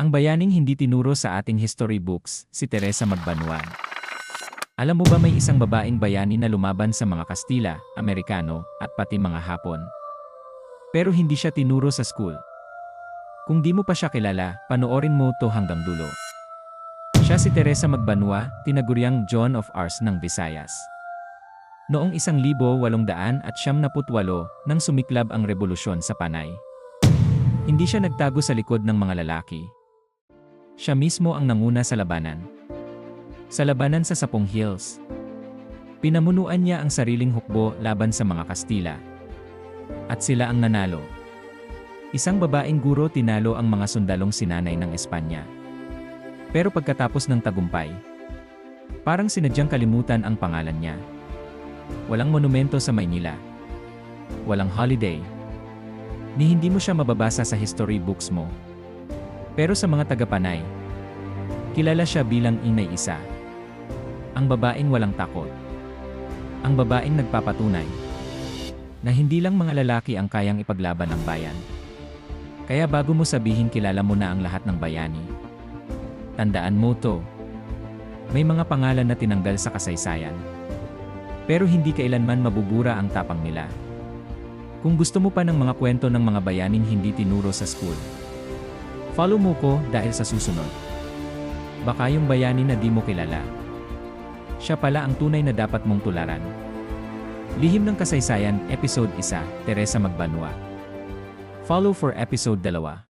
Ang bayaning hindi tinuro sa ating history books, si Teresa Magbanwa. Alam mo ba may isang babaeng bayani na lumaban sa mga Kastila, Amerikano, at pati mga Hapon? Pero hindi siya tinuro sa school. Kung di mo pa siya kilala, panoorin mo to hanggang dulo. Siya si Teresa Magbanwa, tinaguriang John of Ars ng Visayas. Noong 1878 nang sumiklab ang revolusyon sa Panay. Hindi siya nagtago sa likod ng mga lalaki. Siya mismo ang nanguna sa labanan. Sa labanan sa Sapong Hills. Pinamunuan niya ang sariling hukbo laban sa mga Kastila. At sila ang nanalo. Isang babaeng guro tinalo ang mga sundalong sinanay ng Espanya. Pero pagkatapos ng tagumpay, parang sinadyang kalimutan ang pangalan niya. Walang monumento sa Maynila. Walang holiday. Ni hindi mo siya mababasa sa history books mo. Pero sa mga taga-Panay, kilala siya bilang Inay Isa. Ang babaeng walang takot. Ang babaeng nagpapatunay na hindi lang mga lalaki ang kayang ipaglaban ng bayan. Kaya bago mo sabihin kilala mo na ang lahat ng bayani. Tandaan mo to. May mga pangalan na tinanggal sa kasaysayan. Pero hindi kailanman mabubura ang tapang nila. Kung gusto mo pa ng mga kwento ng mga bayaning hindi tinuro sa school, follow mo ko dahil sa susunod. Baka yung bayani na di mo kilala. Siya pala ang tunay na dapat mong tularan. Lihim ng Kasaysayan, Episode 1, Teresa Magbanwa. Follow for Episode 2.